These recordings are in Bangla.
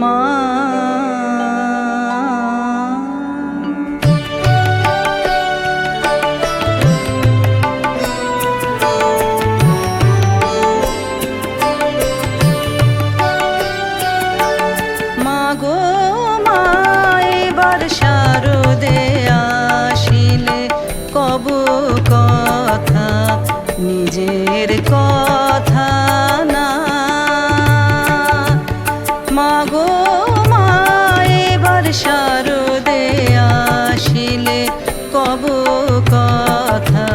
মা। মাগো বর্ষা সব কথা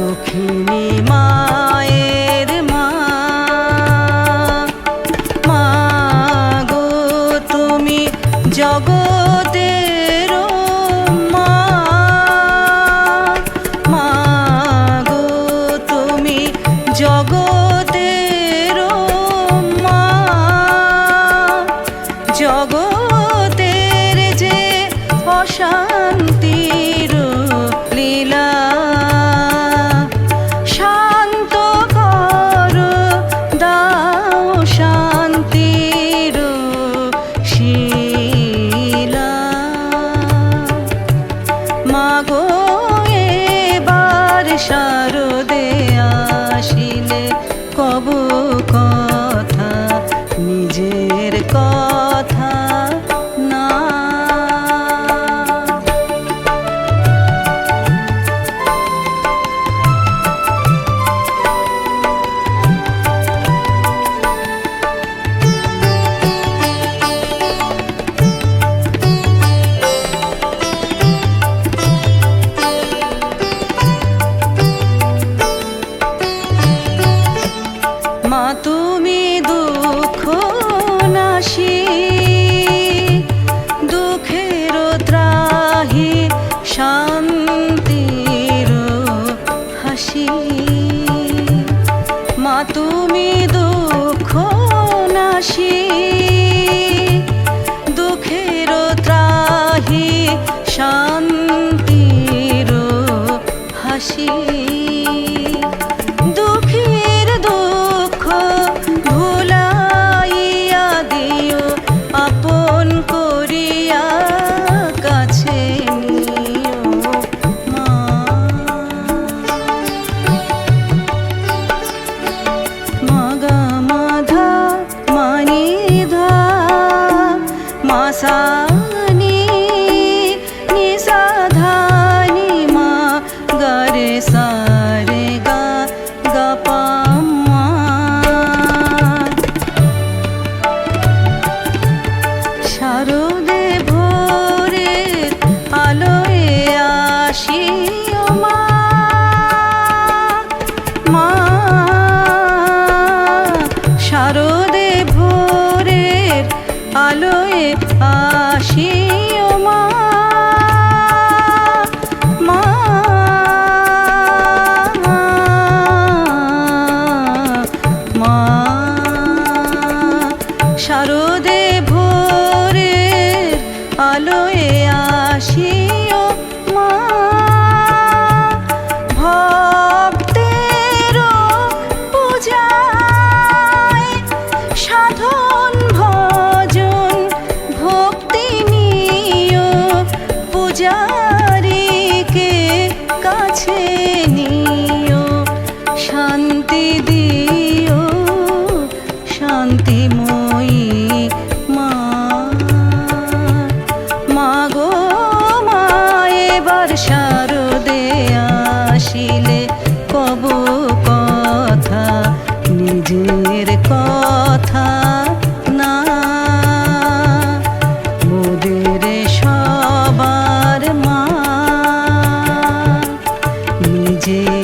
দক্ষিণী মায়ের মা। মা গো তুমি জগতের মা। মা গো তুমি জগতের মা। জগতের যে অসা শারদে আসিলে কব কর। তুমি দূর যারিকে কাছে নিও শান্তি দিও শান্তি মন রেখে